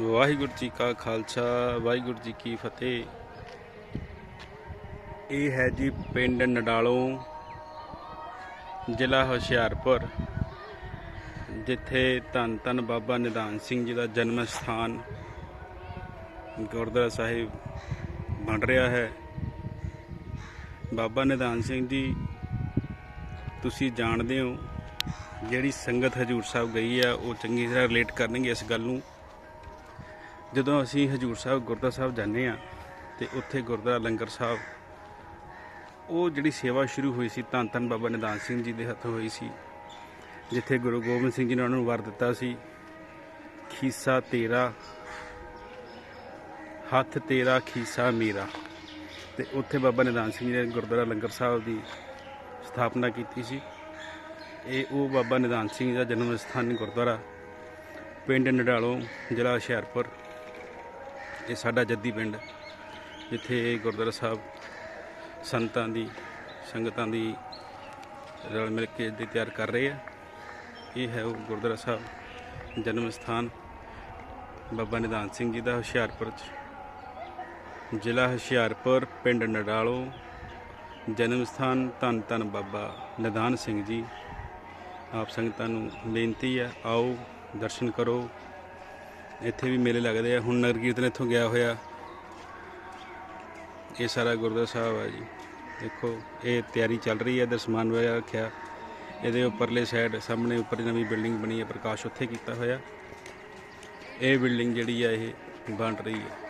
ਵਾਹਿਗੁਰੂ ਜੀ ਕਾ ਖਾਲਸਾ, ਵਾਹਿਗੁਰੂ ਜੀ ਕੀ ਫਤਿਹ। ਇਹ ਹੈ ਜੀ ਪਿੰਡ ਨਡਾਲੋਂ, ਜ਼ਿਲ੍ਹਾ ਹੁਸ਼ਿਆਰਪੁਰ, ਜਿੱਥੇ ਧੰਨ ਧੰਨ ਬਾਬਾ ਨਿਧਾਨ ਸਿੰਘ ਜੀ ਦਾ ਜਨਮ ਸਥਾਨ ਗੁਰਦੁਆਰਾ ਸਾਹਿਬ ਬਣ ਰਿਹਾ ਹੈ। ਬਾਬਾ ਨਿਧਾਨ ਸਿੰਘ ਜੀ, ਤੁਸੀਂ ਜਾਣਦੇ ਹੋ, ਜਿਹੜੀ ਸੰਗਤ ਹਜੂਰ ਸਾਹਿਬ ਗਈ ਆ ਉਹ ਚੰਗੀ ਤਰ੍ਹਾਂ ਰਿਲੇਟ ਕਰਨਗੇ ਇਸ ਗੱਲ ਨੂੰ। ਜਦੋਂ ਅਸੀਂ ਹਜੂਰ ਸਾਹਿਬ, ਗੁਰਦੁਆਰਾ ਸਾਹਿਬ ਜਾਂਦੇ ਆ ਤੇ ਉੱਥੇ ਗੁਰਦੁਆਰਾ ਲੰਗਰ ਸਾਹਿਬ, ਉਹ ਜਿਹੜੀ ਸੇਵਾ ਸ਼ੁਰੂ ਹੋਈ ਸੀ, ਧੰਨ ਧੰਨ ਬਾਬਾ ਨਿਦਾਨ ਸਿੰਘ ਜੀ ਦੇ ਹੱਥੋਂ ਹੋਈ ਸੀ, ਜਿੱਥੇ ਗੁਰੂ ਗੋਬਿੰਦ ਸਿੰਘ ਜੀ ਨੇ ਉਹਨਾਂ ਨੂੰ ਵਰ ਦਿੱਤਾ ਸੀ। ਖੀਸਾ ਤੇਰਾ, ਹੱਥ ਤੇਰਾ, ਖੀਸਾ ਮੇਰਾ। ਤੇ ਉੱਥੇ ਬਾਬਾ ਨਿਦਾਨ ਸਿੰਘ ਜੀ ਨੇ ਗੁਰਦੁਆਰਾ ਲੰਗਰ ਸਾਹਿਬ ਦੀ ਸਥਾਪਨਾ ਕੀਤੀ ਸੀ। ਇਹ ਉਹ ਬਾਬਾ ਨਿਦਾਨ ਸਿੰਘ ਜੀ ਦਾ ਜਨਮ ਸਥਾਨ ਗੁਰਦੁਆਰਾ, ਪਿੰਡ ਨਡਾਲੋਂ, ਜ਼ਿਲ੍ਹਾ ਹੁਸ਼ਿਆਰਪੁਰ। ਇਹ ਸਾਡਾ ਜੱਦੀ ਪਿੰਡ ਜਿੱਥੇ ਗੁਰਦੁਆਰਾ ਸਾਹਿਬ ਸੰਤਾਂ ਦੀ, ਸੰਗਤਾਂ ਦੀ ਰਲ ਮਿਲ ਕੇ ਦੀ ਤਿਆਰ ਕਰ ਰਹੇ ਆ। ਇਹ ਹੈ ਉਹ ਗੁਰਦੁਆਰਾ ਸਾਹਿਬ ਜਨਮ ਸਥਾਨ, ਬਾਬਾ ਨਿਧਾਨ ਸਿੰਘ ਜੀ ਦਾ ਹੁਸ਼ਿਆਰਪੁਰ ਚ। ਜ਼ਿਲ੍ਹਾ ਹੁਸ਼ਿਆਰਪੁਰ, ਪਿੰਡ ਨਡਾਲੋ, ਜਨਮ ਸਥਾਨ ਧੰਨ ਧੰਨ ਬਾਬਾ ਨਿਧਾਨ ਸਿੰਘ ਜੀ। ਆਪ ਸੰਗਤਾਂ ਨੂੰ ਬੇਨਤੀ ਹੈ, ਆਓ, ਦਰਸ਼ਨ ਕਰੋ ਇੱਥੇ ਵੀ ਮੇਲੇ ਲੱਗਦੇ ਆ। ਹੁਣ ਨਗਰ ਕੀਰਤਨ ਇੱਥੋਂ ਗਿਆ ਹੋਇਆ। ਇਹ ਸਾਰਾ ਗੁਰਦੁਆਰਾ ਸਾਹਿਬ ਹੈ ਜੀ। ਦੇਖੋ, ਇਹ ਤਿਆਰੀ ਚੱਲ ਰਹੀ ਹੈ। ਇਧਰ ਸਮਾਨ ਵਗੈਰਾ ਰੱਖਿਆ। ਇਹਦੇ ਉੱਪਰਲੇ ਸਾਈਡ ਸਾਹਮਣੇ ਉੱਪਰ ਨਵੀਂ ਬਿਲਡਿੰਗ ਬਣੀ ਹੈ। ਪ੍ਰਕਾਸ਼ ਉੱਥੇ ਕੀਤਾ ਹੋਇਆ। ਇਹ ਬਿਲਡਿੰਗ ਜਿਹੜੀ ਆ, ਇਹ ਬਣ ਰਹੀ ਹੈ।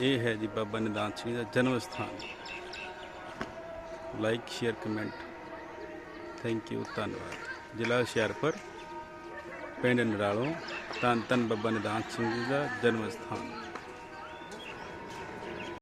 ਇਹ ਹੈ ਜੀ ਬਾਬਾ ਨਿਧਾਨ ਸਿੰਘ ਦਾ ਜਨਮ ਸਥਾਨ। Like share comment thank you ਧੰਨਵਾਦ। ਜ਼ਿਲ੍ਹਾ ਹੁਸ਼ਿਆਰਪੁਰ, ਪਿੰਡ ਨਰਾਲੋਂ ਧੰਨ ਧੰਨ ਬੱਬਾ ਨਿਦਾਨ ਸਿੰਘ ਜੀ ਦਾ ਜਨਮ ਸਥਾਨ।